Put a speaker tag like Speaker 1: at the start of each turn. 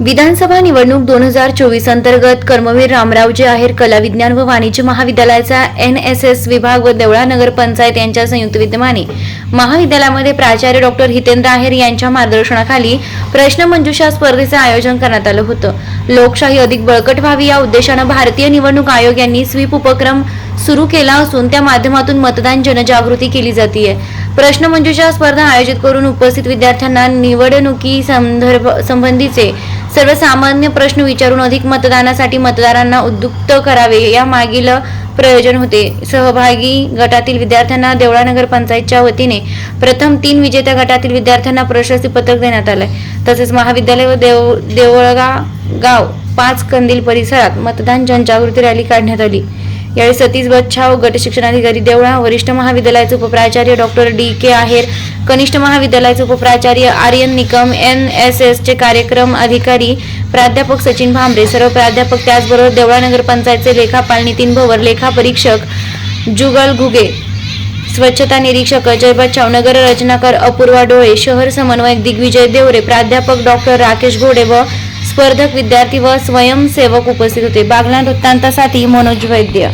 Speaker 1: विधानसभा निवडणूक दोन हजार चोवीस अंतर्गत कर्मवीर रामरावजी आहेर कला विज्ञान व वाणिज्य महाविद्यालयाचा एन एस एस विभाग व देवळा नगर पंचायत यांच्या संयुक्त विद्यमाने. महाविद्यालयामध्ये प्राचार्य डॉक्टर हितेंद्र आहेर यांच्या मार्गदर्शनाखाली प्रश्न मंजुषा स्पर्धेचे आयोजन करण्यात आलं होतं. लोकशाही अधिक बळकट व्हावी या उद्देशानं भारतीय निवडणूक आयोग यांनी स्वीप उपक्रम सुरू केला असून त्या माध्यमातून मतदान जनजागृती केली जाते प्रश्न म्हणजे मंजुषा स्पर्धा आयोजित करून उपस्थित विद्यार्थ्यांना निवडणुकी संदर्भ संबंधीचे सर्वसामान्य प्रश्न विचारून अधिक मतदानासाठी मतदारांना उद्युक्त करावे या मागील प्रयोजन होते. सहभागी गटातील विद्यार्थ्यांना देवळा नगर पंचायतच्या वतीने प्रथम तीन विजेत्या गटातील विद्यार्थ्यांना प्रशस्ती पत्रक देण्यात आलंय. तसेच महाविद्यालय व देव देवळगा गाव पाच कंदील परिसरात मतदान जनजागृती रॅली काढण्यात आली. यावेळी सतीश बच्छाव गट शिक्षणाधिकारी देवळा वरिष्ठ महाविद्यालयाचे उपप्राचार्य डॉक्टर डी के आहेर कनिष्ठ महाविद्यालयाचे उपप्राचार्य Aryan Nikam N S S चे कार्यक्रम अधिकारी प्राध्यापक सचिन भांबरे सर्व प्राध्यापक त्याचबरोबर देवळा नगरपंचायतचे लेखापाल नितीन भवर लेखा परीक्षक जुगल घुगे स्वच्छता निरीक्षक अजय बच्चाव नगर रचनाकार अपूर्वा डोळे शहर समन्वयक दिग्विजय देवरे प्राध्यापक डॉक्टर राकेश घोडे व स्पर्धक विद्यार्थी व स्वयंसेवक उपस्थित होते. बागला वृत्तांतासाठी मनोज वैद्य.